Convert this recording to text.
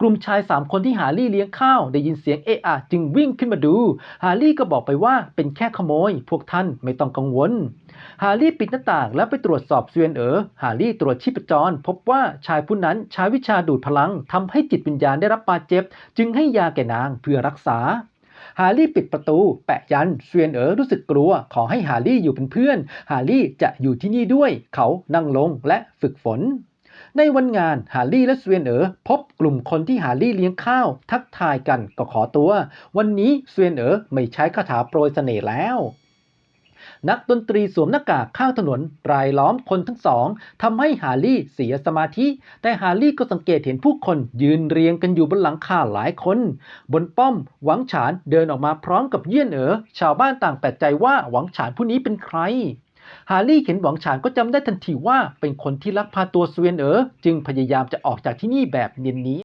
กลุ่มชายสามคนที่ฮารี่เลี้ยงข้าวได้ยินเสียงเอะอะจึงวิ่งขึ้นมาดู ฮารี่ก็บอกไปว่าเป็นแค่ขโมย พวกท่านไม่ต้องกังวล ฮารี่ปิดหน้าต่างแล้วไปตรวจสอบเซวียนเอ๋อ ฮารี่ตรวจชีพจร พบว่าชายผู้นั้นใช้วิชาดูดพลังทำให้จิตวิญญาณได้รับบาดเจ็บ จึงให้ยาแก่นางเพื่อรักษาฮารี่ปิดประตู แปะยันเซวียนเอ๋อรู้สึกกลัว ขอให้ฮารี่อยู่เป็นเพื่อน ฮารี่จะอยู่ที่นี่ด้วย เขานั่งลงและฝึกฝน ในวันงานฮารี่และเซวียนเอ๋อพบกลุ่มคนที่ฮารี่เลี้ยงข้าว ทักทายกันก็ขอตัว วันนี้เซวียนเอ๋อไม่ใช้คาถาโปรยเสน่ห์แล้วนักดนตรีสวมหน้ากากข้างถนนรายล้อมคนทั้งสองทำให้ฮารี่เสียสมาธิ แต่ฮารี่ก็สังเกตเห็นผู้คนยืนเรียงกันอยู่บนหลังคาหลายคน บนป้อมหวังฉานเดินออกมาพร้อมกับเยี่ยนเอ๋อชาวบ้านต่างแปลกใจว่าหวังฉานผู้นี้เป็นใคร ฮารี่เห็นหวังฉานก็จำได้ทันทีว่าเป็นคนที่ลักพาตัวเซเวียนเอ๋อจึงพยายามจะออกจากที่นี่แบบเนียนนี้